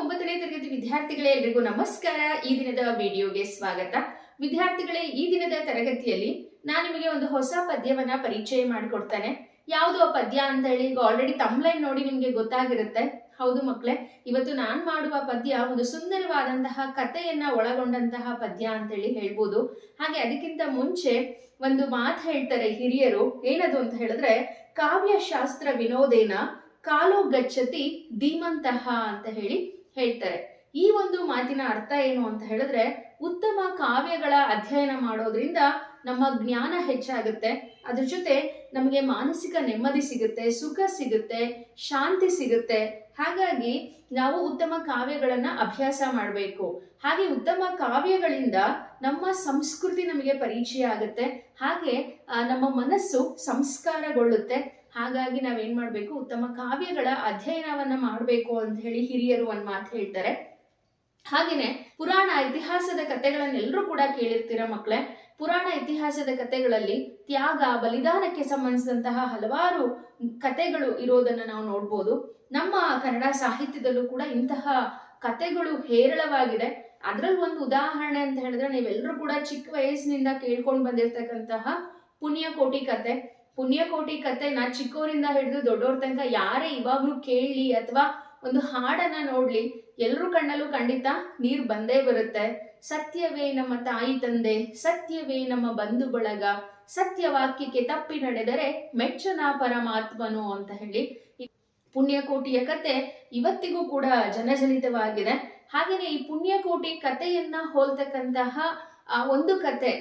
ಒಂಬತ್ತನೇ ತರಗತಿ ವಿದ್ಯಾರ್ಥಿಗಳೇ ಎಲ್ರಿಗೂ ನಮಸ್ಕಾರ. ಈ ದಿನದ ವಿಡಿಯೋಗೆ ಸ್ವಾಗತ. ವಿದ್ಯಾರ್ಥಿಗಳೇ, ಈ ದಿನದ ತರಗತಿಯಲ್ಲಿ ನಾನು ನಿಮಗೆ ಒಂದು ಹೊಸ ಪದ್ಯವನ್ನ ಪರಿಚಯ ಮಾಡಿಕೊಡ್ತೇನೆ. ಯಾವುದು ಆ ಪದ್ಯ ಅಂತ ಹೇಳಿ ಈಗ ಆಲ್ರೆಡಿ ತಮ್ಲೈನ್ ನೋಡಿ ನಿಮ್ಗೆ ಗೊತ್ತಾಗಿರುತ್ತೆ. ಹೌದು ಮಕ್ಕಳೇ ಇವತ್ತು ನಾನು ಮಾಡುವ ಪದ್ಯ ಒಂದು ಸುಂದರವಾದಂತಹ ಕಥೆಯನ್ನ ಒಳಗೊಂಡಂತಹ ಪದ್ಯ ಅಂತ ಹೇಳಿ ಹೇಳ್ಬೋದು. ಹಾಗೆ ಅದಕ್ಕಿಂತ ಮುಂಚೆ ಒಂದು ಮಾತು ಹೇಳ್ತಾರೆ ಹಿರಿಯರು. ಏನದು ಅಂತ ಹೇಳಿದ್ರೆ, ಕಾವ್ಯಶಾಸ್ತ್ರ ವಿನೋದೇನ ಕಾಲೋ ಗಚ್ಚತಿ ಧೀಮಂತಹ ಅಂತ ಹೇಳಿ ಹೇಳ್ತಾರೆ. ಈ ಒಂದು ಮಾತಿನ ಅರ್ಥ ಏನು ಅಂತ ಹೇಳಿದ್ರೆ, ಉತ್ತಮ ಕಾವ್ಯಗಳ ಅಧ್ಯಯನ ಮಾಡೋದ್ರಿಂದ ನಮ್ಮ ಜ್ಞಾನ ಹೆಚ್ಚಾಗುತ್ತೆ. ಅದ್ರ ಜೊತೆ ನಮಗೆ ಮಾನಸಿಕ ನೆಮ್ಮದಿ ಸಿಗುತ್ತೆ, ಸುಖ ಸಿಗುತ್ತೆ, ಶಾಂತಿ ಸಿಗುತ್ತೆ. ಹಾಗಾಗಿ ನಾವು ಉತ್ತಮ ಕಾವ್ಯಗಳನ್ನ ಅಭ್ಯಾಸ ಮಾಡಬೇಕು. ಹಾಗೆ ಉತ್ತಮ ಕಾವ್ಯಗಳಿಂದ ನಮ್ಮ ಸಂಸ್ಕೃತಿ ನಮಗೆ ಪರಿಚಯ ಆಗುತ್ತೆ. ಹಾಗೆ ನಮ್ಮ ಮನಸ್ಸು ಸಂಸ್ಕಾರಗೊಳ್ಳುತ್ತೆ. ಹಾಗಾಗಿ ನಾವೇನ್ ಮಾಡಬೇಕು? ಉತ್ತಮ ಕಾವ್ಯಗಳ ಅಧ್ಯಯನವನ್ನ ಮಾಡಬೇಕು ಅಂತ ಹೇಳಿ ಹಿರಿಯರು ಒಂದ್ ಮಾತು ಹೇಳ್ತಾರೆ. ಹಾಗೇನೆ ಪುರಾಣ ಇತಿಹಾಸದ ಕಥೆಗಳನ್ನೆಲ್ಲರೂ ಕೂಡ ಕೇಳಿರ್ತೀರ ಮಕ್ಕಳೇ ಪುರಾಣ ಇತಿಹಾಸದ ಕಥೆಗಳಲ್ಲಿ ತ್ಯಾಗ, ಬಲಿದಾನಕ್ಕೆ ಸಂಬಂಧಿಸಿದಂತಹ ಹಲವಾರು ಕಥೆಗಳು ಇರೋದನ್ನ ನಾವು ನೋಡ್ಬೋದು. ನಮ್ಮ ಕನ್ನಡ ಸಾಹಿತ್ಯದಲ್ಲೂ ಕೂಡ ಇಂತಹ ಕಥೆಗಳು ಹೇರಳವಾಗಿದೆ. ಅದ್ರಲ್ಲಿ ಒಂದು ಉದಾಹರಣೆ ಅಂತ ಹೇಳಿದ್ರೆ ನೀವೆಲ್ಲರೂ ಕೂಡ ಚಿಕ್ಕ ವಯಸ್ಸಿನಿಂದ ಕೇಳ್ಕೊಂಡು ಬಂದಿರತಕ್ಕಂತಹ ಪುಣ್ಯಕೋಟಿ ಕತೆ ಪುಣ್ಯಕೋಟಿ ಕತೆನ ಚಿಕ್ಕವರಿಂದ ಹಿಡಿದು ದೊಡ್ಡವ್ರ ತನಕ ಯಾರೇ ಇವಾಗ್ಲೂ ಕೇಳಲಿ ಅಥವಾ ಒಂದು ಹಾಡನ್ನ ನೋಡ್ಲಿ, ಎಲ್ರ ಕಣ್ಣಲ್ಲೂ ಖಂಡಿತ ನೀರು ಬಂದೇ ಬರುತ್ತೆ. ಸತ್ಯವೇ ನಮ್ಮ ತಾಯಿ ತಂದೆ, ಸತ್ಯವೇ ನಮ್ಮ ಬಂಧು ಬಳಗ, ಸತ್ಯವಾಕ್ಯಕ್ಕೆ ತಪ್ಪಿ ನಡೆದರೆ ಮೆಚ್ಚನ ಪರಮಾತ್ಮನು ಅಂತ ಹೇಳಿ ಪುಣ್ಯಕೋಟಿಯ ಕತೆ ಇವತ್ತಿಗೂ ಕೂಡ ಜನಜನಿತವಾಗಿದೆ. ಹಾಗೇನೆ ಈ ಪುಣ್ಯಕೋಟಿ ಕಥೆಯನ್ನ ಹೋಲ್ತಕ್ಕಂತಹ ಒಂದು ಕತೆ,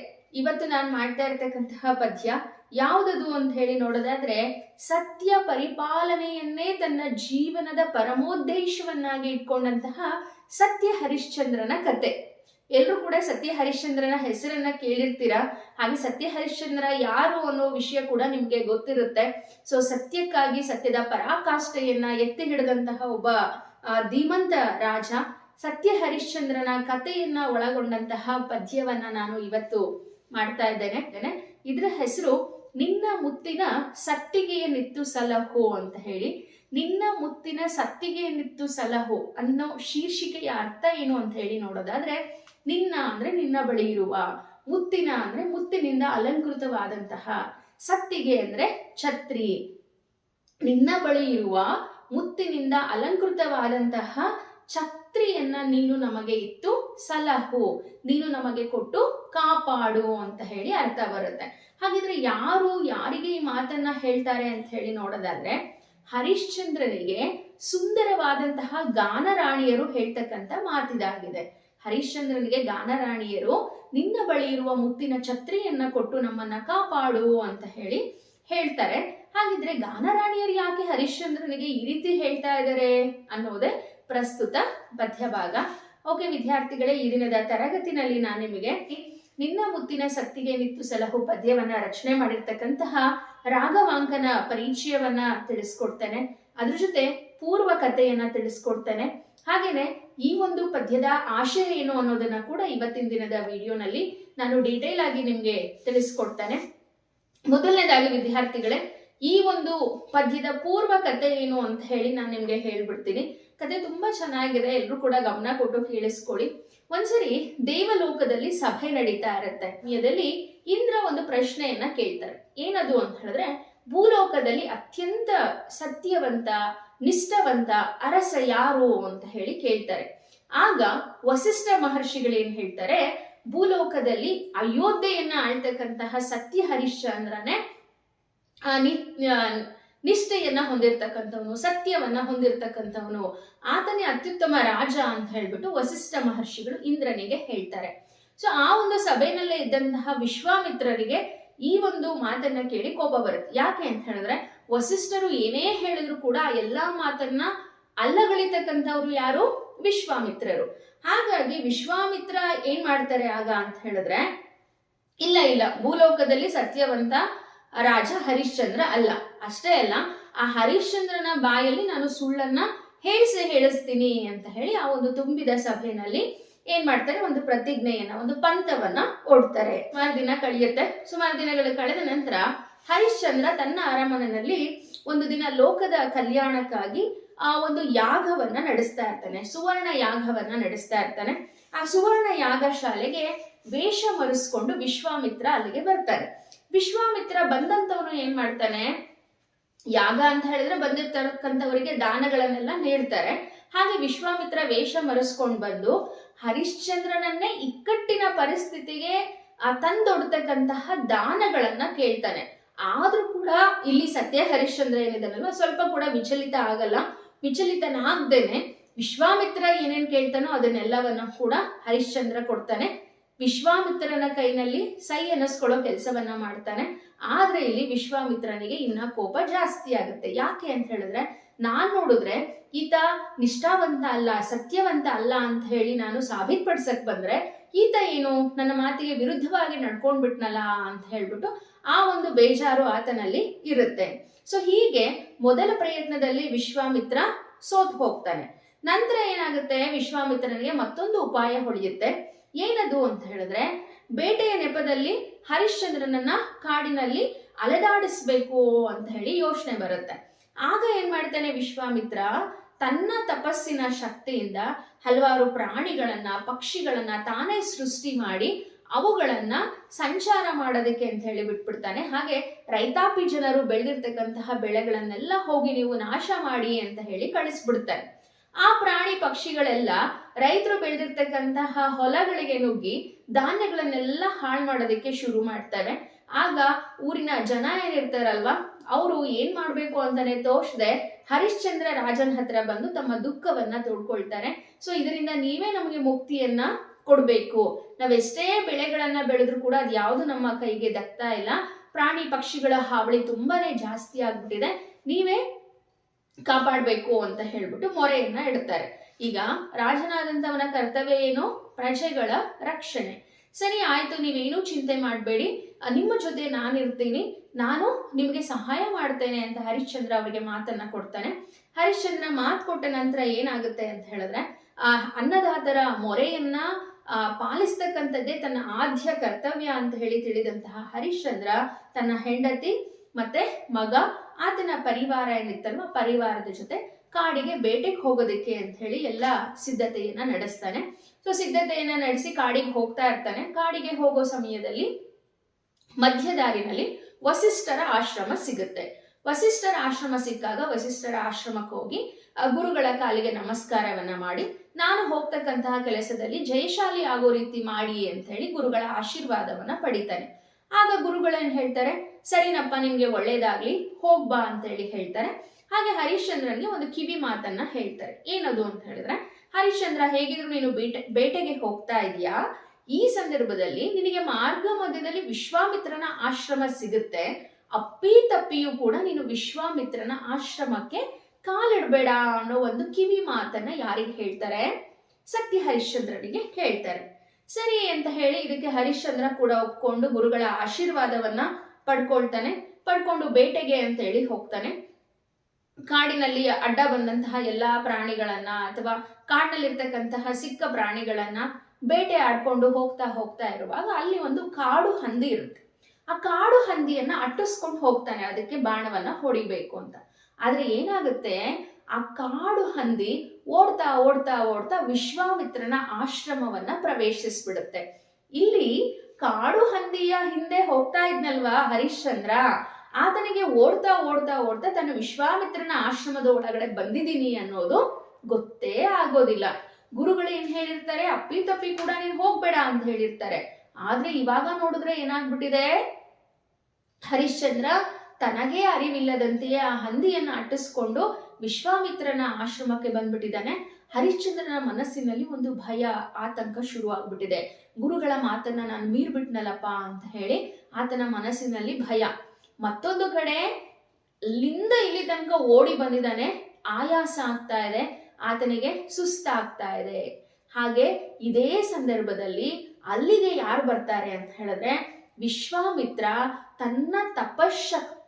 ಇವತ್ತು ನಾನು ಮಾಡ್ತಾ ಇರ್ತಕ್ಕಂತಹ ಪದ್ಯ ಯಾವುದದು ಅಂತ ಹೇಳಿ ನೋಡೋದಾದ್ರೆ ಸತ್ಯ ಪರಿಪಾಲನೆಯನ್ನೇ ತನ್ನ ಜೀವನದ ಪರಮೋದ್ದೇಶವನ್ನಾಗಿ ಇಟ್ಕೊಂಡಂತಹ ಸತ್ಯ ಹರಿಶ್ಚಂದ್ರನ ಕತೆ. ಎಲ್ಲರೂ ಕೂಡ ಸತ್ಯ ಹರಿಶ್ಚಂದ್ರನ ಹೆಸರನ್ನ ಕೇಳಿರ್ತೀರಾ? ಹಾಗೆ ಸತ್ಯ ಹರಿಶ್ಚಂದ್ರ ಯಾರು ಅನ್ನೋ ವಿಷಯ ಕೂಡ ನಿಮ್ಗೆ ಗೊತ್ತಿರುತ್ತೆ. ಸೊ ಸತ್ಯಕ್ಕಾಗಿ ಸತ್ಯದ ಪರಾಕಾಷ್ಠೆಯನ್ನ ಎತ್ತಿ ಹಿಡಿದಂತಹ ಒಬ್ಬ ಧೀಮಂತ ರಾಜ ಸತ್ಯ ಹರಿಶ್ಚಂದ್ರನ ಕಥೆಯನ್ನ ಒಳಗೊಂಡಂತಹ ಪದ್ಯವನ್ನ ನಾನು ಇವತ್ತು ಮಾಡ್ತಾ ಇದ್ದೇನೆ. ಇದರ ಹೆಸರು ನಿನ್ನ ಮುತ್ತಿನ ಸತ್ತಿಗೆಯ ನಿತ್ತು ಸಲಹೋ ಅಂತ ಹೇಳಿ, ನಿನ್ನ ಮುತ್ತಿನ ಸತ್ತಿಗೆಯ ನಿತ್ತು ಸಲಹೋ ಅನ್ನೋ ಶೀರ್ಷಿಕೆಯ ಅರ್ಥ ಏನು ಅಂತ ಹೇಳಿ ನೋಡೋದಾದ್ರೆ, ನಿನ್ನ ಅಂದ್ರೆ ನಿನ್ನ ಬಳಿ ಇರುವ, ಮುತ್ತಿನ ಅಂದ್ರೆ ಮುತ್ತಿನಿಂದ ಅಲಂಕೃತವಾದಂತಹ ಸತ್ತಿಗೆ ಅಂದ್ರೆ ಛತ್ರಿ, ನಿನ್ನ ಬಳಿ ಇರುವ, ಮುತ್ತಿನಿಂದ ಅಲಂಕೃತವಾದಂತಹ ಛತ್ರಿಯನ್ನ ನೀನು ನಮಗೆ ಇತ್ತು ಸಲಹು, ನೀನು ನಮಗೆ ಕೊಟ್ಟು ಕಾಪಾಡು ಅಂತ ಹೇಳಿ ಅರ್ಥ ಬರುತ್ತೆ. ಹಾಗಿದ್ರೆ ಯಾರು ಯಾರಿಗೆ ಈ ಮಾತನ್ನ ಹೇಳ್ತಾರೆ ಅಂತ ಹೇಳಿ ನೋಡೋದಾದ್ರೆ, ಹರಿಶ್ಚಂದ್ರನಿಗೆ ಸುಂದರವಾದಂತಹ ಗಾನರಾಣಿಯರು ಹೇಳ್ತಕ್ಕಂಥ ಮಾತಿದಾಗಿದೆ. ಹರಿಶ್ಚಂದ್ರನಿಗೆ ಗಾನರಾಣಿಯರು, ನಿನ್ನ ಬಳಿ ಇರುವ ಮುತ್ತಿನ ಛತ್ರಿಯನ್ನ ಕೊಟ್ಟು ನಮ್ಮನ್ನ ಕಾಪಾಡು ಅಂತ ಹೇಳಿ ಹೇಳ್ತಾರೆ. ಹಾಗಿದ್ರೆ ಗಾನರಾಣಿಯರು ಯಾಕೆ ಹರಿಶ್ಚಂದ್ರನಿಗೆ ಈ ರೀತಿ ಹೇಳ್ತಾ ಇದ್ದಾರೆ ಅನ್ನೋದೇ ಪ್ರಸ್ತುತ ಪದ್ಯಭಾಗ ಓಕೆ ವಿದ್ಯಾರ್ಥಿಗಳೇ, ಈ ದಿನದ ತರಗತಿನಲ್ಲಿ ನಾನು ನಿಮಗೆ ನಿನ್ನ ಮುತ್ತಿನ ಸತ್ತಿಗೆ ನಿತ್ತು ಸಲಹು ಪದ್ಯವನ್ನ ರಚನೆ ಮಾಡಿರ್ತಕ್ಕಂತಹ ರಾಗವಾಂಕನ ಪರಿಚಯವನ್ನ ತಿಳಿಸ್ಕೊಡ್ತೇನೆ. ಅದ್ರ ಜೊತೆ ಪೂರ್ವ ಕಥೆಯನ್ನ ತಿಳಿಸ್ಕೊಡ್ತೇನೆ. ಹಾಗೇನೆ ಈ ಒಂದು ಪದ್ಯದ ಆಶಯ ಏನು ಅನ್ನೋದನ್ನ ಕೂಡ ಇವತ್ತಿನ ದಿನದ ವಿಡಿಯೋನಲ್ಲಿ ನಾನು ಡೀಟೇಲ್ ಆಗಿ ನಿಮ್ಗೆ ತಿಳಿಸ್ಕೊಡ್ತೇನೆ. ಮೊದಲನೇದಾಗಿ ವಿದ್ಯಾರ್ಥಿಗಳೇ, ಈ ಒಂದು ಪದ್ಯದ ಪೂರ್ವ ಕಥೆ ಏನು ಅಂತ ಹೇಳಿ ನಾನು ನಿಮ್ಗೆ ಹೇಳ್ಬಿಡ್ತೀನಿ. ಕತೆ ತುಂಬಾ ಚೆನ್ನಾಗಿದೆ. ಎಲ್ಲರೂ ಕೂಡ ಗಮನ ಕೊಟ್ಟು ಕೇಳಿಸ್ಕೊಳ್ಳಿ. ಒಂದ್ಸರಿ ದೇವಲೋಕದಲ್ಲಿ ಸಭೆ ನಡೀತಾ ಇರುತ್ತೆ. ಇದರಲ್ಲಿ ಇಂದ್ರ ಒಂದು ಪ್ರಶ್ನೆಯನ್ನ ಕೇಳ್ತಾರೆ. ಏನದು ಅಂತ ಹೇಳಿದ್ರೆ, ಭೂಲೋಕದಲ್ಲಿ ಅತ್ಯಂತ ಸತ್ಯವಂತ, ನಿಷ್ಠವಂತ ಅರಸ ಯಾರು ಅಂತ ಹೇಳಿ ಕೇಳ್ತಾರೆ. ಆಗ ವಸಿಷ್ಠ ಮಹರ್ಷಿಗಳೇನ್ ಹೇಳ್ತಾರೆ, ಭೂಲೋಕದಲ್ಲಿ ಅಯೋಧ್ಯೆಯನ್ನ ಆಳ್ತಕ್ಕಂತಹ ಸತ್ಯ ಹರಿಶ್ಚಂದ್ರನೇ ಆ ನಿಷ್ಠೆಯನ್ನ ಹೊಂದಿರ್ತಕ್ಕಂಥವನು, ಸತ್ಯವನ್ನ ಹೊಂದಿರತಕ್ಕಂಥವನು. ಆತನೇ ಅತ್ಯುತ್ತಮ ರಾಜ ಅಂತ ಹೇಳ್ಬಿಟ್ಟು ವಸಿಷ್ಠ ಮಹರ್ಷಿಗಳು ಇಂದ್ರನಿಗೆ ಹೇಳ್ತಾರೆ. ಸೊ ಆ ಒಂದು ಸಭೆಯಲ್ಲೇ ಇದ್ದಂತಹ ವಿಶ್ವಾಮಿತ್ರರಿಗೆ ಈ ಒಂದು ಮಾತನ್ನ ಕೇಳಿ ಕೋಪ ಬರುತ್ತೆ. ಯಾಕೆ ಅಂತ ಹೇಳಿದ್ರೆ, ವಸಿಷ್ಠರು ಏನೇ ಹೇಳಿದ್ರು ಕೂಡ ಆ ಎಲ್ಲಾ ಮಾತನ್ನ ಅಲ್ಲಗಳಿತಕ್ಕಂಥವ್ರು ಯಾರು? ವಿಶ್ವಾಮಿತ್ರರು. ಹಾಗಾಗಿ ವಿಶ್ವಾಮಿತ್ರ ಏನ್ ಮಾಡ್ತಾರೆ ಆಗ ಅಂತ ಹೇಳಿದ್ರೆ, ಇಲ್ಲ ಇಲ್ಲ, ಭೂಲೋಕದಲ್ಲಿ ಸತ್ಯವಂತ ರಾಜ ಹರಿಶ್ಚಂದ್ರ ಅಲ್ಲ. ಅಷ್ಟೇ ಅಲ್ಲ, ಆ ಹರಿಶ್ಚಂದ್ರನ ಬಾಯಲ್ಲಿ ನಾನು ಸುಳ್ಳನ್ನ ಹೇಳಿಸಿ ಹೇಳಿಸ್ತೀನಿ ಅಂತ ಹೇಳಿ ಆ ಒಂದು ತುಂಬಿದ ಸಭೆಯಲ್ಲಿ ಏನ್ ಮಾಡ್ತಾರೆ? ಒಂದು ಪ್ರತಿಜ್ಞೆಯನ್ನ, ಒಂದು ಪಂಥವನ್ನ ಓಡ್ತಾರೆ ಸುಮಾರು ದಿನ ಕಳೆಯುತ್ತೆ. ಸುಮಾರು ದಿನಗಳು ಕಳೆದ ನಂತರ ಹರಿಶ್ಚಂದ್ರ ತನ್ನ ಅರಮನೆಯಲ್ಲಿ ಒಂದು ದಿನ ಲೋಕದ ಕಲ್ಯಾಣಕ್ಕಾಗಿ ಆ ಒಂದು ಯಾಗವನ್ನ ನಡೆಸ್ತಾ ಇರ್ತಾನೆ. ಸುವರ್ಣ ಯಾಗವನ್ನ ನಡೆಸ್ತಾ ಇರ್ತಾನೆ. ಆ ಸುವರ್ಣ ಯಾಗ ಶಾಲೆಗೆ ವೇಷ ಮರೆಸ್ಕೊಂಡು ವಿಶ್ವಾಮಿತ್ರ ಅಲ್ಲಿಗೆ ಬರ್ತಾರೆ. ವಿಶ್ವಾಮಿತ್ರ ಬಂದಂತವನು ಏನ್ ಮಾಡ್ತಾನೆ? ಯಾಗ ಅಂತ ಹೇಳಿದ್ರೆ ಬಂದಿರ್ತಕ್ಕಂಥವರಿಗೆ ದಾನಗಳನ್ನೆಲ್ಲ ನೀಡ್ತಾರೆ. ಹಾಗೆ ವಿಶ್ವಾಮಿತ್ರ ವೇಷ ಮರೆಸ್ಕೊಂಡು ಬಂದು ಹರಿಶ್ಚಂದ್ರನನ್ನೇ ಇಕ್ಕಟ್ಟಿನ ಪರಿಸ್ಥಿತಿಗೆ ತಂದೊಡ್ತಕ್ಕಂತಹ ದಾನಗಳನ್ನ ಕೇಳ್ತಾನೆ. ಆದ್ರೂ ಕೂಡ ಇಲ್ಲಿ ಸತ್ಯ ಹರಿಶ್ಚಂದ್ರ ಏನಿದಾನಲ್ವ ಸ್ವಲ್ಪ ಕೂಡ ವಿಚಲಿತ ಆಗಲ್ಲ. ವಿಚಲಿತನಾಗ್ದೇನೆ. ವಿಶ್ವಾಮಿತ್ರ ಏನೇನ್ ಕೇಳ್ತಾನೋ ಅದನ್ನೆಲ್ಲವನ್ನ ಕೂಡ ಹರಿಶ್ಚಂದ್ರ ಕೊಡ್ತಾನೆ. ವಿಶ್ವಾಮಿತ್ರನ ಕೈನಲ್ಲಿ ಸೈ ಅನ್ನಿಸ್ಕೊಳ್ಳೋ ಕೆಲಸವನ್ನ ಮಾಡ್ತಾನೆ. ಆದ್ರೆ ಇಲ್ಲಿ ವಿಶ್ವಾಮಿತ್ರನಿಗೆ ಇನ್ನ ಕೋಪ ಜಾಸ್ತಿ ಆಗುತ್ತೆ. ಯಾಕೆ ಅಂತ ಹೇಳಿದ್ರೆ, ನಾನ್ ನೋಡಿದ್ರೆ ಈತ ನಿಷ್ಠಾವಂತ ಅಲ್ಲ, ಸತ್ಯವಂತ ಅಲ್ಲ ಅಂತ ಹೇಳಿ ನಾನು ಸಾಬೀತ್ಪಡಿಸಕ್ ಬಂದ್ರೆ ಈತ ಏನು ನನ್ನ ಮಾತಿಗೆ ವಿರುದ್ಧವಾಗಿ ನಡ್ಕೊಂಡ್ಬಿಟ್ನಲ್ಲ ಅಂತ ಹೇಳ್ಬಿಟ್ಟು ಆ ಒಂದು ಬೇಜಾರು ಆತನಲ್ಲಿ ಇರುತ್ತೆ. ಸೊ ಹೀಗೆ ಮೊದಲ ಪ್ರಯತ್ನದಲ್ಲಿ ವಿಶ್ವಾಮಿತ್ರ ಸೋತ್ ಹೋಗ್ತಾನೆ ನಂತರ ಏನಾಗುತ್ತೆ? ವಿಶ್ವಾಮಿತ್ರನಿಗೆ ಮತ್ತೊಂದು ಉಪಾಯ ಹೊಳೆಯುತ್ತೆ. ಏನದು ಅಂತ ಹೇಳಿದ್ರೆ, ಬೇಟೆಯ ನೆಪದಲ್ಲಿ ಹರಿಶ್ಚಂದ್ರನನ್ನ ಕಾಡಿನಲ್ಲಿ ಅಲೆದಾಡಿಸ್ಬೇಕು ಅಂತ ಹೇಳಿ ಯೋಚನೆ ಬರುತ್ತೆ. ಆಗ ಏನ್ ಮಾಡ್ತಾನೆ ವಿಶ್ವಾಮಿತ್ರ, ತನ್ನ ತಪಸ್ಸಿನ ಶಕ್ತಿಯಿಂದ ಹಲವಾರು ಪ್ರಾಣಿಗಳನ್ನ, ಪಕ್ಷಿಗಳನ್ನ ತಾನೇ ಸೃಷ್ಟಿ ಮಾಡಿ ಅವುಗಳನ್ನ ಸಂಚಾರ ಮಾಡೋದಕ್ಕೆ ಅಂತ ಹೇಳಿ ಬಿಟ್ಬಿಡ್ತಾನೆ. ಹಾಗೆ ರೈತಾಪಿ ಜನರು ಬೆಳೆದಿರ್ತಕ್ಕಂತಹ ಬೆಳೆಗಳನ್ನೆಲ್ಲ ಹೋಗಿ ನೀವು ನಾಶ ಮಾಡಿ ಅಂತ ಹೇಳಿ ಕಳಿಸ್ಬಿಡ್ತಾನೆ. ಆ ಪ್ರಾಣಿ ಪಕ್ಷಿಗಳೆಲ್ಲ ರೈತರು ಬೆಳೆದಿರ್ತಕ್ಕಂತಹ ಹೊಲಗಳಿಗೆ ನುಗ್ಗಿ ಧಾನ್ಯಗಳನ್ನೆಲ್ಲ ಹಾಳು ಮಾಡೋದಕ್ಕೆ ಶುರು ಮಾಡ್ತವೆ. ಆಗ ಊರಿನ ಜನ ಏನಿರ್ತಾರಲ್ವಾ, ಅವರು ಏನ್ ಮಾಡ್ಬೇಕು ಅಂತಾನೆ ತೋರ್ಸದೆ ಹರಿಶ್ಚಂದ್ರ ರಾಜನ ಹತ್ರ ಬಂದು ತಮ್ಮ ದುಃಖವನ್ನ ತೋಡ್ಕೊಳ್ತಾರೆ. ಸೊ ಇದರಿಂದ ನೀವೇ ನಮಗೆ ಮುಕ್ತಿಯನ್ನ ಕೊಡ್ಬೇಕು. ನಾವೆಷ್ಟೇ ಬೆಳೆಗಳನ್ನ ಬೆಳೆದ್ರು ಕೂಡ ಅದು ಯಾವುದು ನಮ್ಮ ಕೈಗೆ ದಕ್ತಾ ಇಲ್ಲ. ಪ್ರಾಣಿ ಪಕ್ಷಿಗಳ ಹಾವಳಿ ತುಂಬಾನೇ ಜಾಸ್ತಿ ಆಗ್ಬಿಟ್ಟಿದೆ. ನೀವೇ ಕಾಪಾಡ್ಬೇಕು ಅಂತ ಹೇಳ್ಬಿಟ್ಟು ಮೊರೆಯನ್ನ ಇಡ್ತಾರೆ. ಈಗ ರಾಜನಾದಂತವನ ಕರ್ತವ್ಯ ಏನು? ಪ್ರಜೆಗಳ ರಕ್ಷಣೆ. ಸರಿ, ಆಯ್ತು, ನೀವೇನೂ ಚಿಂತೆ ಮಾಡಬೇಡಿ. ನಿಮ್ಮ ಜೊತೆ ನಾನಿರ್ತೀನಿ. ನಾನು ನಿಮಗೆ ಸಹಾಯ ಮಾಡ್ತೇನೆ ಅಂತ ಹರಿಶ್ಚಂದ್ರ ಅವರಿಗೆ ಮಾತನ್ನ ಕೊಡ್ತಾನೆ. ಹರಿಶ್ಚಂದ್ರ ಮಾತು ಕೊಟ್ಟ ನಂತರ ಏನಾಗುತ್ತೆ ಅಂತ ಹೇಳಿದ್ರೆ, ಆ ಅನ್ನದಾತರ ಮೊರೆಯನ್ನ, ಆ, ಪಾಲಿಸ್ತಕ್ಕಂಥದ್ದೇ ತನ್ನ ಆದ್ಯ ಕರ್ತವ್ಯ ಅಂತ ಹೇಳಿ ತಿಳಿದಂತಹ ಹರಿಶ್ಚಂದ್ರ ತನ್ನ ಹೆಂಡತಿ ಮತ್ತೆ ಮಗ ಆತನ ಪರಿವಾರ ಏನಿತ್ತಲ್ವ ಪರಿವಾರದ ಜೊತೆ ಕಾಡಿಗೆ ಬೇಟೆಗೆ ಹೋಗೋದಕ್ಕೆ ಅಂತ ಹೇಳಿ ಎಲ್ಲ ಸಿದ್ಧತೆಯನ್ನ ನಡೆಸ್ತಾನೆ. ಸೊ ಸಿದ್ಧತೆಯನ್ನ ನಡೆಸಿ ಕಾಡಿಗೆ ಹೋಗ್ತಾ ಇರ್ತಾನೆ. ಕಾಡಿಗೆ ಹೋಗೋ ಸಮಯದಲ್ಲಿ ಮಧ್ಯದಾರಿನಲ್ಲಿ ವಸಿಷ್ಠರ ಆಶ್ರಮ ಸಿಗುತ್ತೆ. ವಸಿಷ್ಠರ ಆಶ್ರಮ ಸಿಕ್ಕಾಗ ವಸಿಷ್ಠರ ಆಶ್ರಮಕ್ಕೆ ಹೋಗಿ ಗುರುಗಳ ಕಾಲಿಗೆ ನಮಸ್ಕಾರವನ್ನ ಮಾಡಿ, ನಾನು ಹೋಗ್ತಕ್ಕಂತಹ ಕೆಲಸದಲ್ಲಿ ಜಯಶಾಲಿ ಆಗೋ ರೀತಿ ಮಾಡಿ ಅಂತ ಹೇಳಿ ಗುರುಗಳ ಆಶೀರ್ವಾದವನ್ನ ಪಡಿತಾನೆ. ಆಗ ಗುರುಗಳೇನ್ ಹೇಳ್ತಾರೆ? ಸರಿನಪ್ಪ, ನಿಮ್ಗೆ ಒಳ್ಳೇದಾಗ್ಲಿ ಹೋಗ್ಬಾ ಅಂತ ಹೇಳಿ ಹೇಳ್ತಾರೆ. ಹಾಗೆ ಹರಿಶ್ಚಂದ್ರನ್ಗೆ ಒಂದು ಕಿವಿ ಮಾತನ್ನ ಹೇಳ್ತಾರೆ. ಏನದು ಅಂತ ಹೇಳಿದ್ರೆ, ಹರಿಶ್ಚಂದ್ರ, ಹೇಗಿದ್ರು ನೀನು ಬೇಟೆ, ಬೇಟೆಗೆ ಹೋಗ್ತಾ ಇದೀಯಾ ಈ ಸಂದರ್ಭದಲ್ಲಿ ನಿನಗೆ ಮಾರ್ಗ ಮಧ್ಯದಲ್ಲಿ ವಿಶ್ವಾಮಿತ್ರನ ಆಶ್ರಮ ಸಿಗುತ್ತೆ. ಅಪ್ಪಿ ತಪ್ಪಿಯೂ ಕೂಡ ನೀನು ವಿಶ್ವಾಮಿತ್ರನ ಆಶ್ರಮಕ್ಕೆ ಕಾಲಿಡಬೇಡ ಅನ್ನೋ ಒಂದು ಕಿವಿ ಮಾತನ್ನ ಯಾರಿಗೆ ಹೇಳ್ತಾರೆ? ಸತ್ಯ ಹರಿಶ್ಚಂದ್ರನಿಗೆ ಹೇಳ್ತಾರೆ. ಸರಿ ಅಂತ ಹೇಳಿ ಇದಕ್ಕೆ ಹರಿಶ್ಚಂದ್ರ ಕೂಡ ಒಪ್ಕೊಂಡು ಗುರುಗಳ ಆಶೀರ್ವಾದವನ್ನ ಪಡ್ಕೊಳ್ತಾನೆ, ಪಡ್ಕೊಂಡು ಬೇಟೆಗೆ ಅಂತ ಹೇಳಿ ಹೋಗ್ತಾನೆ. ಕಾಡಿನಲ್ಲಿ ಅಡ್ಡ ಬಂದಂತಹ ಎಲ್ಲಾ ಪ್ರಾಣಿಗಳನ್ನ ಅಥವಾ ಕಾಡಿನಲ್ಲಿರ್ತಕ್ಕಂತಹ ಸಿಕ್ಕ ಪ್ರಾಣಿಗಳನ್ನ ಬೇಟೆ ಆಡ್ಕೊಂಡು ಹೋಗ್ತಾ ಹೋಗ್ತಾ ಇರುವಾಗ ಅಲ್ಲಿ ಒಂದು ಕಾಡು ಹಂದಿ ಇರುತ್ತೆ. ಆ ಕಾಡು ಹಂದಿಯನ್ನ ಅಟ್ಟಿಸ್ಕೊಂಡು ಹೋಗ್ತಾನೆ, ಅದಕ್ಕೆ ಬಾಣವನ್ನ ಹೊಡಿಬೇಕು ಅಂತ. ಆದ್ರೆ ಏನಾಗುತ್ತೆ? ಆ ಕಾಡು ಹಂದಿ ಓಡ್ತಾ ಓಡ್ತಾ ಓಡ್ತಾ ವಿಶ್ವಾಮಿತ್ರನ ಆಶ್ರಮವನ್ನ ಪ್ರವೇಶಿಸ್ಬಿಡುತ್ತೆ. ಇಲ್ಲಿ ಕಾಡು ಹಂದಿಯ ಹಿಂದೆ ಹೋಗ್ತಾ ಇದ್ನಲ್ವಾ ಹರಿಶ್ಚಂದ್ರ? ಆತನಿಗೆ ಓಡ್ತಾ ಓಡ್ತಾ ಓಡ್ತಾ ತನ್ನ ವಿಶ್ವಾಮಿತ್ರನ ಆಶ್ರಮದ ಒಳಗಡೆ ಬಂದಿದ್ದೀನಿ ಅನ್ನೋದು ಗೊತ್ತೇ ಆಗೋದಿಲ್ಲ. ಗುರುಗಳು ಏನ್ ಹೇಳಿರ್ತಾರೆ? ಅಪ್ಪಿ ತಪ್ಪಿ ಕೂಡ ನೀನ್ ಹೋಗ್ಬೇಡ ಅಂತ ಹೇಳಿರ್ತಾರೆ. ಆದ್ರೆ ಇವಾಗ ನೋಡಿದ್ರೆ ಏನಾಗ್ಬಿಟ್ಟಿದೆ? ಹರಿಶ್ಚಂದ್ರ ತನಗೇ ಅರಿವಿಲ್ಲದಂತೆಯೇ ಆ ಹಂದಿಯನ್ನು ಅಟ್ಟಿಸ್ಕೊಂಡು ವಿಶ್ವಾಮಿತ್ರನ ಆಶ್ರಮಕ್ಕೆ ಬಂದ್ಬಿಟ್ಟಿದ್ದಾನೆ. ಹರಿಶ್ಚಂದ್ರನ ಮನಸ್ಸಿನಲ್ಲಿ ಒಂದು ಭಯ, ಆತಂಕ ಶುರು ಆಗ್ಬಿಟ್ಟಿದೆ ಗುರುಗಳ ಮಾತನ್ನ ನಾನು ಮೀರ್ಬಿಟ್ನಲ್ಲಪ್ಪ ಅಂತ ಹೇಳಿ ಆತನ ಮನಸ್ಸಿನಲ್ಲಿ ಭಯ. ಮತ್ತೊಂದು ಕಡೆ ಅಲ್ಲಿಂದ ಇಲ್ಲಿ ತನಕ ಓಡಿ ಬಂದಿದ್ದಾನೆ. ಆಯಾಸ ಆಗ್ತಾ ಇದೆ. ಆತನಿಗೆ ಸುಸ್ತಾಗ್ತಾ ಇದೆ. ಹಾಗೆ ಇದೇ ಸಂದರ್ಭದಲ್ಲಿ ಅಲ್ಲಿಗೆ ಯಾರು ಬರ್ತಾರೆ ಅಂತ ಹೇಳಿದ್ರೆ ವಿಶ್ವಾಮಿತ್ರ ತನ್ನ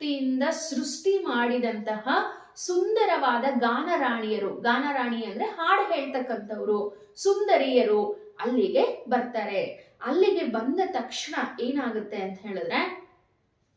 ತಪಶಕ್ತಿಯಿಂದ ಸೃಷ್ಟಿ ಮಾಡಿದಂತಹ ಸುಂದರವಾದ ಗಾನರಾಣಿಯರು. ಗಾನರಾಣಿ ಅಂದ್ರೆ ಹಾಡು ಹೇಳ್ತಕ್ಕಂಥವ್ರು, ಸುಂದರಿಯರು ಅಲ್ಲಿಗೆ ಬರ್ತಾರೆ. ಅಲ್ಲಿಗೆ ಬಂದ ತಕ್ಷಣ ಏನಾಗುತ್ತೆ ಅಂತ ಹೇಳಿದ್ರೆ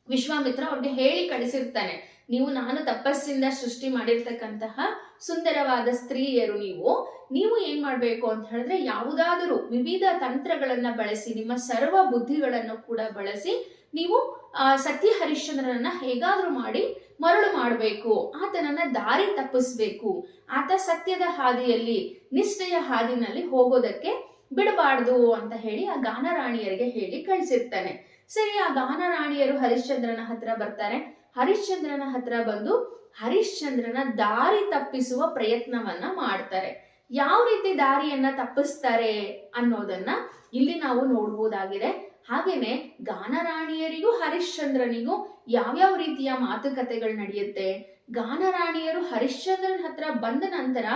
ವಿಶ್ವಾಮಿತ್ರ ಅವ್ರಿಗೆ ಹೇಳಿ ಕಳಿಸಿರ್ತಾನೆ. ನೀವು ನಾನು ತಪಸ್ಸಿಂದ ಸೃಷ್ಟಿ ಮಾಡಿರ್ತಕ್ಕಂತಹ ಸುಂದರವಾದ ಸ್ತ್ರೀಯರು ನೀವು. ನೀವು ಏನ್ ಮಾಡ್ಬೇಕು ಅಂತ ಹೇಳಿದ್ರೆ ಯಾವುದಾದರೂ ವಿವಿಧ ತಂತ್ರಗಳನ್ನ ಬಳಸಿ, ನಿಮ್ಮ ಸರ್ವ ಬುದ್ಧಿಗಳನ್ನು ಕೂಡ ಬಳಸಿ ನೀವು, ಆ ಸತ್ಯ ಹರಿಶ್ಚಂದ್ರನನ್ನ ಹೇಗಾದ್ರೂ ಮಾಡಿ ಮರಳು ಮಾಡಬೇಕು. ಆತನನ್ನ ದಾರಿ ತಪ್ಪಿಸ್ಬೇಕು. ಆತ ಸತ್ಯದ ಹಾದಿಯಲ್ಲಿ, ನಿಷ್ಠೆಯ ಹಾದಿನಲ್ಲಿ ಹೋಗೋದಕ್ಕೆ ಬಿಡಬಾರ್ದು ಅಂತ ಹೇಳಿ ಆ ಗಾನರಾಣಿಯರಿಗೆ ಹೇಳಿ ಕಳಿಸಿರ್ತಾನೆ. ಸರಿ, ಆ ಗಾನರಾಣಿಯರು ಹರಿಶ್ಚಂದ್ರನ ಹತ್ರ ಬರ್ತಾರೆ. ಹರಿಶ್ಚಂದ್ರನ ಹತ್ರ ಬಂದು ಹರಿಶ್ಚಂದ್ರನ ದಾರಿ ತಪ್ಪಿಸುವ ಪ್ರಯತ್ನವನ್ನ ಮಾಡ್ತಾರೆ. ಯಾವ ರೀತಿ ದಾರಿಯನ್ನ ತಪ್ಪಿಸ್ತಾರೆ ಅನ್ನೋದನ್ನ ಇಲ್ಲಿ ನಾವು ನೋಡ್ಬೋದಾಗಿದೆ. ಹಾಗೇನೆ ಗಾನರಾಣಿಯರಿಗೂ ಹರಿಶ್ಚಂದ್ರನಿಗೂ ಯಾವ್ಯಾವ ರೀತಿಯ ಮಾತುಕತೆಗಳು ನಡೆಯುತ್ತೆ? ಗಾನರಾಣಿಯರು ಹರಿಶ್ಚಂದ್ರನ ಹತ್ರ ಬಂದ ನಂತರ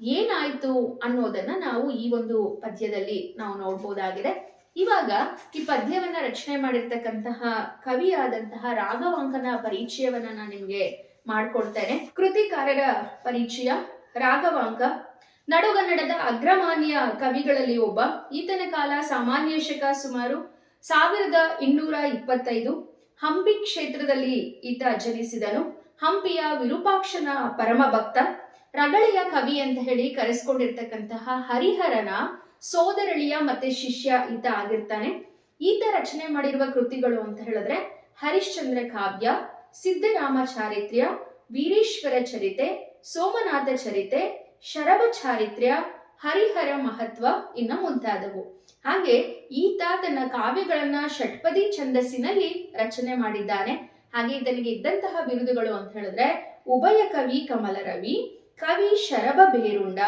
ಏನಾಯ್ತು ಅನ್ನೋದನ್ನ ನಾವು ಈ ಒಂದು ಪದ್ಯದಲ್ಲಿ ನಾವು ನೋಡ್ಬೋದಾಗಿದೆ. ಇವಾಗ ಈ ಪದ್ಯವನ್ನ ರಚನೆ ಮಾಡಿರ್ತಕ್ಕಂತಹ ಕವಿಯಾದಂತಹ ರಾಘವಾಂಕನ ಪರಿಚಯವನ್ನ ನಾನು ನಿಮ್ಗೆ ಮಾಡ್ಕೊಡ್ತೇನೆ. ಕೃತಿಕಾರರ ಪರಿಚಯ, ರಾಘವಾಂಕ. ನಡುಗನ್ನಡದ ಅಗ್ರಮಾನ್ಯ ಕವಿಗಳಲ್ಲಿ ಒಬ್ಬ. ಈತನ ಕಾಲ ಸಾಮಾನ್ಯ ಶಕ ಸುಮಾರು ಸಾವಿರದ ಇನ್ನೂರ ಇಪ್ಪತ್ತೈದು. ಹಂಪಿ ಕ್ಷೇತ್ರದಲ್ಲಿ ಈತ ಜನಿಸಿದನು. ಹಂಪಿಯ ವಿರೂಪಾಕ್ಷನ ಪರಮ ಭಕ್ತ ರಗಳೆಯ ಕವಿ ಅಂತ ಹೇಳಿ ಕರೆಸ್ಕೊಂಡಿರ್ತಕ್ಕಂತಹ ಹರಿಹರನ ಸೋದರಳಿಯ ಮತ್ತೆ ಶಿಷ್ಯ ಈತ ಆಗಿರ್ತಾನೆ. ಈತ ರಚನೆ ಮಾಡಿರುವ ಕೃತಿಗಳು ಅಂತ ಹೇಳಿದ್ರೆ ಹರಿಶ್ಚಂದ್ರ ಕಾವ್ಯ ಸಿದ್ದರಾಮ ಚಾರಿತ್ರ್ಯ ವೀರೇಶ್ವರ ಚರಿತೆ, ಸೋಮನಾಥ ಚರಿತೆ, ಶರಭ ಚಾರಿತ್ರ್ಯ, ಹರಿಹರ ಮಹತ್ವ ಇನ್ನ ಮುಂತಾದವು. ಹಾಗೆ ಈತ ತನ್ನ ಕಾವ್ಯಗಳನ್ನ ಷಟ್ಪದಿ ಛಂದಸ್ಸಿನಲ್ಲಿ ರಚನೆ ಮಾಡಿದ್ದಾನೆ. ಹಾಗೆ ಇದನಿಗೆ ಇದ್ದಂತಹ ಬಿರುದುಗಳು ಅಂತ ಹೇಳಿದ್ರೆ ಉಭಯ ಕವಿ ಕಮಲರವಿ, ಕವಿ ಶರಭ ಬೇರುಂಡ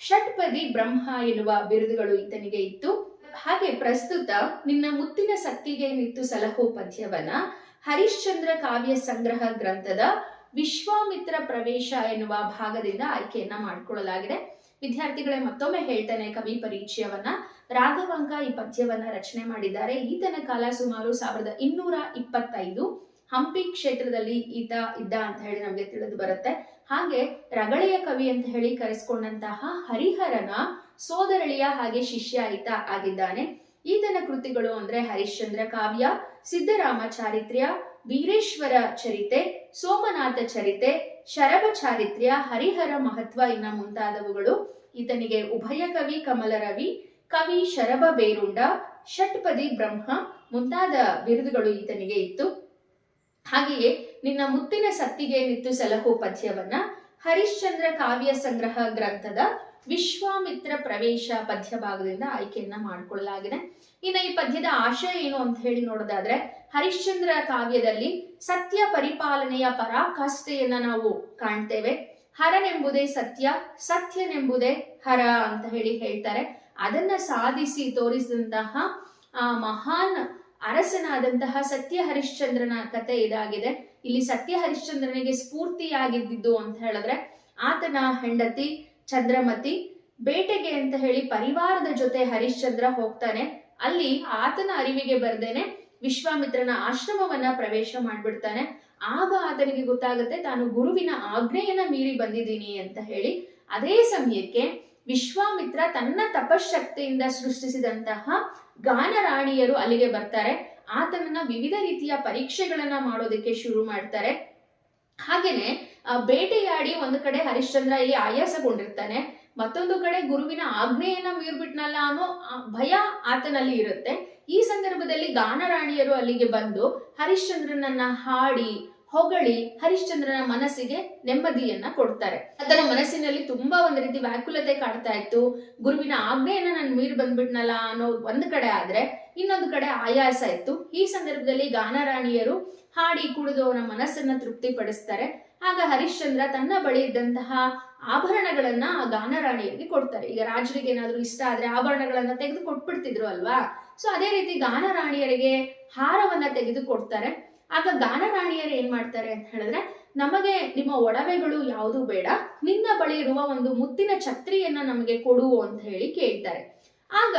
ಷಟ್ಪದಿ ಬ್ರಹ್ಮ ಎನ್ನುವ ಬಿರುದುಗಳು ಈತನಿಗೆ ಇತ್ತು. ಹಾಗೆ ಪ್ರಸ್ತುತ ನಿನ್ನ ಮುತ್ತಿನ ಸತ್ತಿಗೆ ನಿತ್ತು ಸಲಹು ಪದ್ಯವನ್ನ ಹರಿಶ್ಚಂದ್ರ ಕಾವ್ಯ ಸಂಗ್ರಹ ಗ್ರಂಥದ ವಿಶ್ವಾಮಿತ್ರ ಪ್ರವೇಶ ಎನ್ನುವ ಭಾಗದಿಂದ ಆಯ್ಕೆಯನ್ನ ಮಾಡಿಕೊಳ್ಳಲಾಗಿದೆ. ವಿದ್ಯಾರ್ಥಿಗಳೇ, ಮತ್ತೊಮ್ಮೆ ಹೇಳ್ತಾನೆ, ಕವಿ ಪರಿಚಯವನ್ನ ರಾಘವಾಂಕ ಈ ಪದ್ಯವನ್ನ ರಚನೆ ಮಾಡಿದ್ದಾರೆ. ಈತನ ಕಾಲ ಸುಮಾರು ಸಾವಿರದ ಇನ್ನೂರ ಇಪ್ಪತ್ತೈದು. ಹಂಪಿ ಕ್ಷೇತ್ರದಲ್ಲಿ ಈತ ಇದ್ದ ಅಂತ ಹೇಳಿ ನಮಗೆ ತಿಳಿದು ಬರುತ್ತೆ. ಹಾಗೆ ರಗಳೆಯ ಕವಿ ಅಂತ ಹೇಳಿ ಕರೆಸ್ಕೊಂಡಂತಹ ಹರಿಹರನ ಸೋದರಳಿಯ ಹಾಗೆ ಶಿಷ್ಯ ಈತ ಆಗಿದ್ದಾನೆ. ಈತನ ಕೃತಿಗಳು ಅಂದ್ರೆ ಹರಿಶ್ಚಂದ್ರ ಕಾವ್ಯ ಸಿದ್ದರಾಮ ಚಾರಿತ್ರ್ಯ ವೀರೇಶ್ವರ ಚರಿತೆ, ಸೋಮನಾಥ ಚರಿತೆ, ಶರಭ ಚಾರಿತ್ರ್ಯ, ಹರಿಹರ ಮಹತ್ವ ಇನ್ನ ಮುಂತಾದವುಗಳು. ಈತನಿಗೆ ಉಭಯ ಕವಿ ಕಮಲರವಿ ಕವಿ ಶರಭ ಬೇರುಂಡ, ಷಟ್ಪದಿ ಬ್ರಹ್ಮ ಮುಂತಾದ ಬಿರುದುಗಳು ಈತನಿಗೆ ಇತ್ತು. ಹಾಗೆಯೇ ನಿನ್ನ ಮುತ್ತಿನ ಸತ್ತಿಗೆ ನಿತ್ತು ಸಲಹು ಪದ್ಯವನ್ನ ಹರಿಶ್ಚಂದ್ರ ಕಾವ್ಯ ಸಂಗ್ರಹ ಗ್ರಂಥದ ವಿಶ್ವಾಮಿತ್ರ ಪ್ರವೇಶ ಪದ್ಯ ಭಾಗದಿಂದ ಆಯ್ಕೆಯನ್ನ ಮಾಡಿಕೊಳ್ಳಲಾಗಿದೆ. ಇನ್ನು ಈ ಪದ್ಯದ ಆಶಯ ಏನು ಅಂತ ಹೇಳಿ ನೋಡೋದಾದ್ರೆ, ಹರಿಶ್ಚಂದ್ರ ಕಾವ್ಯದಲ್ಲಿ ಸತ್ಯ ಪರಿಪಾಲನೆಯ ಪರಾಕಾಷ್ಠೆಯನ್ನ ನಾವು ಕಾಣ್ತೇವೆ. ಹರನೆಂಬುದೇ ಸತ್ಯ, ಸತ್ಯನೆಂಬುದೇ ಹರ ಅಂತ ಹೇಳಿ ಹೇಳ್ತಾರೆ. ಅದನ್ನ ಸಾಧಿಸಿ ತೋರಿಸಿದಂತಹ ಆ ಮಹಾನ್ ಅರಸನಾದಂತಹ ಸತ್ಯ ಹರಿಶ್ಚಂದ್ರನ ಕತೆ ಇದಾಗಿದೆ. ಇಲ್ಲಿ ಸತ್ಯ ಹರಿಶ್ಚಂದ್ರನಿಗೆ ಸ್ಫೂರ್ತಿಯಾಗಿದ್ದು ಅಂತ ಹೇಳಿದ್ರೆ, ಆತನ ಹೆಂಡತಿ ಚಂದ್ರಮತಿ ಬೇಟೆಗೆ ಅಂತ ಹೇಳಿ ಪರಿವಾರದ ಜೊತೆ ಹರಿಶ್ಚಂದ್ರ ಹೋಗ್ತಾನೆ. ಅಲ್ಲಿ ಆತನ ಅರಿವಿಗೆ ಬರ್ದೇನೆ ವಿಶ್ವಾಮಿತ್ರನ ಆಶ್ರಮವನ್ನ ಪ್ರವೇಶ ಮಾಡ್ಬಿಡ್ತಾನೆ. ಆಗ ಆತನಿಗೆ ಗೊತ್ತಾಗುತ್ತೆ, ತಾನು ಗುರುವಿನ ಆಜ್ಞೆಯನ್ನ ಮೀರಿ ಬಂದಿದ್ದೀನಿ ಅಂತ ಹೇಳಿ. ಅದೇ ಸಮಯಕ್ಕೆ ವಿಶ್ವಾಮಿತ್ರ ತನ್ನ ತಪಶಕ್ತಿಯಿಂದ ಸೃಷ್ಟಿಸಿದಂತಹ ಗಾನರಾಣಿಯರು ಅಲ್ಲಿಗೆ ಬರ್ತಾರೆ. ಆತನನ್ನ ವಿವಿಧ ರೀತಿಯ ಪರೀಕ್ಷೆಗಳನ್ನ ಮಾಡೋದಕ್ಕೆ ಶುರು ಮಾಡ್ತಾರೆ. ಹಾಗೇನೆ ಬೇಟೆಯಾಡಿ ಒಂದು ಕಡೆ ಹರಿಶ್ಚಂದ್ರ ಇಲ್ಲಿ ಆಯಾಸಗೊಂಡಿರ್ತಾನೆ. ಮತ್ತೊಂದು ಕಡೆ ಗುರುವಿನ ಆಜ್ಞೆಯನ್ನ ಮೀರ್ಬಿಟ್ನಲ್ಲ ಅನ್ನೋ ಭಯ ಆತನಲ್ಲಿ ಇರುತ್ತೆ. ಈ ಸಂದರ್ಭದಲ್ಲಿ ಗಾನರಾಣಿಯರು ಅಲ್ಲಿಗೆ ಬಂದು ಹರಿಶ್ಚಂದ್ರನನ್ನ ಹಾಡಿ ಹೊಗಳಿ ಹರಿಶ್ಚಂದ್ರನ ಮನಸ್ಸಿಗೆ ನೆಮ್ಮದಿಯನ್ನ ಕೊಡ್ತಾರೆ. ಆತನ ಮನಸ್ಸಿನಲ್ಲಿ ತುಂಬಾ ಒಂದು ರೀತಿ ವ್ಯಾಕುಲತೆ ಕಾಡ್ತಾ ಇತ್ತು. ಗುರುವಿನ ಆಜ್ಞೆಯನ್ನ ನಾನು ಮೀರಿ ಬಂದ್ಬಿಟ್ನಲ್ಲ ಅನ್ನೋ ಒಂದ್ ಕಡೆ ಆದ್ರೆ ಇನ್ನೊಂದು ಕಡೆ ಆಯಾಸ ಇತ್ತು. ಈ ಸಂದರ್ಭದಲ್ಲಿ ಗಾನರಾಣಿಯರು ಹಾಡಿ ಕುಡಿದು ಅವನ ಮನಸ್ಸನ್ನ ತೃಪ್ತಿಪಡಿಸ್ತಾರೆ. ಆಗ ಹರಿಶ್ಚಂದ್ರ ತನ್ನ ಬಳಿ ಇದ್ದಂತಹ ಆಭರಣಗಳನ್ನ ಆ ಗಾನರಾಣಿಯರಿಗೆ ಕೊಡ್ತಾರೆ. ಈಗ ರಾಜರಿಗೆ ಏನಾದ್ರು ಇಷ್ಟ ಆದ್ರೆ ಆಭರಣಗಳನ್ನ ತೆಗೆದು ಕೊಟ್ಬಿಡ್ತಿದ್ರು ಅಲ್ವಾ? ಸೊ ಅದೇ ರೀತಿ ಗಾನರಾಣಿಯರಿಗೆ ಹಾರವನ್ನ ತೆಗೆದು ಕೊಡ್ತಾರೆ. ಆಗ ಗಾನರಾಣಿಯರು ಏನ್ ಮಾಡ್ತಾರೆ ಅಂತ ಹೇಳಿದ್ರೆ, ನಮಗೆ ನಿಮ್ಮ ಒಡವೆಗಳು ಯಾವುದು ಬೇಡ, ನಿನ್ನ ಬಳಿ ಇರುವ ಒಂದು ಮುತ್ತಿನ ಛತ್ರಿಯನ್ನ ನಮಗೆ ಕೊಡು ಅಂತ ಹೇಳಿ ಕೇಳ್ತಾರೆ. ಆಗ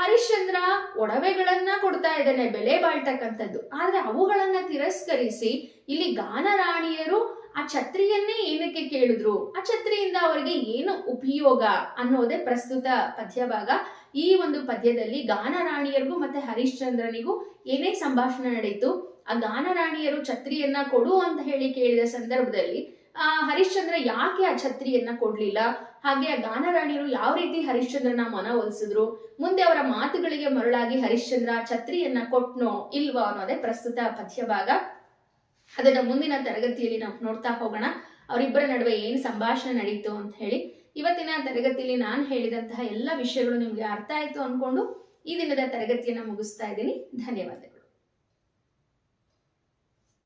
ಹರಿಶ್ಚಂದ್ರ ಒಡವೆಗಳನ್ನ ಕೊಡ್ತಾ ಇದ್ದಾನೆ, ಬೆಲೆ ಬಾಳ್ತಕ್ಕಂಥದ್ದು. ಆದ್ರೆ ಅವುಗಳನ್ನ ತಿರಸ್ಕರಿಸಿ ಇಲ್ಲಿ ಗಾನರಾಣಿಯರು ಆ ಛತ್ರಿಯನ್ನೇ ಏನಕ್ಕೆ ಕೇಳಿದ್ರು? ಆ ಛತ್ರಿಯಿಂದ ಅವರಿಗೆ ಏನು ಉಪಯೋಗ ಅನ್ನೋದೇ ಪ್ರಸ್ತುತ ಪದ್ಯಭಾಗ. ಈ ಒಂದು ಪದ್ಯದಲ್ಲಿ ಗಾನರಾಣಿಯರಿಗೂ ಮತ್ತೆ ಹರಿಶ್ಚಂದ್ರನಿಗೂ ಏನೇ ಸಂಭಾಷಣೆ ನಡೀತು ಆ ಗಾನರಾಣಿಯರು ಛತ್ರಿಯನ್ನ ಕೊಡು ಅಂತ ಹೇಳಿ ಕೇಳಿದ ಸಂದರ್ಭದಲ್ಲಿ, ಆ ಹರಿಶ್ಚಂದ್ರ ಯಾಕೆ ಆ ಛತ್ರಿಯನ್ನ ಕೊಡ್ಲಿಲ್ಲ? ಹಾಗೆ ಆ ಗಾನರಾಣಿಯರು ಯಾವ ರೀತಿ ಹರಿಶ್ಚಂದ್ರನ ಮನವೊಲಿಸಿದ್ರು ಮುಂದೆ ಅವರ ಮಾತುಗಳಿಗೆ ಮರಳಾಗಿ ಹರಿಶ್ಚಂದ್ರ ಛತ್ರಿಯನ್ನ ಕೊಟ್ನೋ ಇಲ್ವೋ ಅನ್ನೋದೇ ಪ್ರಸ್ತುತ ಪದ್ಯ ಭಾಗ ಅದನ್ನ ಮುಂದಿನ ತರಗತಿಯಲ್ಲಿ ನಾವು ನೋಡ್ತಾ ಹೋಗೋಣ. ಅವರಿಬ್ಬರ ನಡುವೆ ಏನು ಸಂಭಾಷಣೆ ನಡೀತು ಅಂತ ಹೇಳಿ. ಇವತ್ತಿನ ತರಗತಿಯಲ್ಲಿ ನಾನು ಹೇಳಿದಂತಹ ಎಲ್ಲ ವಿಷಯಗಳು ನಿಮಗೆ ಅರ್ಥ ಆಯ್ತು ಅನ್ಕೊಂಡು ಈ ದಿನದ ತರಗತಿಯನ್ನ ಮುಗಿಸ್ತಾ ಇದ್ದೀನಿ. ಧನ್ಯವಾದಗಳು.